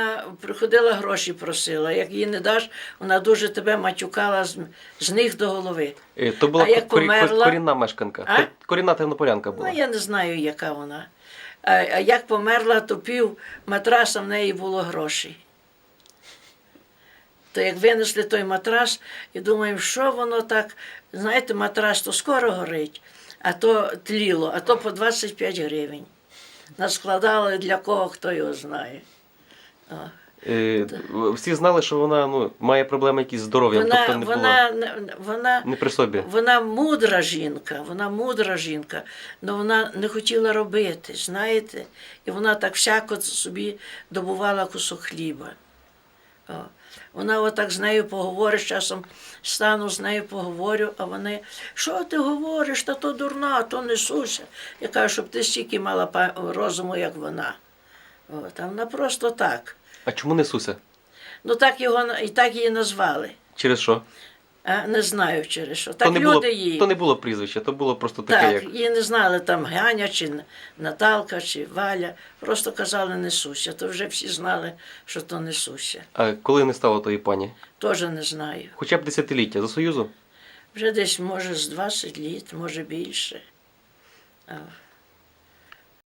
Вона приходила гроші просила. Як їй не даш, вона дуже тебе матюкала з, з них до голови. Е, То була А як корі- померла? корінна мешканка. А? Кор- Корінна тернополянка була. Ну, я не знаю, яка вона. А, а як померла, то пів матраса в неї було грошей. То як винесли той матрас, і думаємо, що воно так, знаєте, матрас то скоро горить, а то тліло, а то по 25 гривень. Наскладали для кого, хто його знає. Е, Всі знали, що вона ну, має проблеми якісь з здоров'ям, Вона, тобто не вона, була вона, не при собі. вона мудра жінка, вона мудра жінка, але вона не хотіла робити, знаєте? І вона так всяко собі добувала кусок хліба. О. Вона отак з нею поговориш, часом стану з нею поговорю, а вони, що ти говориш, та то дурна, то несуся. Я кажу, щоб ти стільки мала розуму, як вона. От, а вона просто так. А чому не Суся? Ну так його і так її назвали. Через що? А, не знаю через що. Так то, не люди було, її. то не було прізвища, то було просто таке, так, як. її не знали там Ганя, чи Наталка, чи Валя. Просто казали Несуся. То вже всі знали, що то Несуся. А коли не стало тої пані? Теж не знаю. Хоча б десятиліття за Союзу? Вже десь, може, з 20 літ, може більше.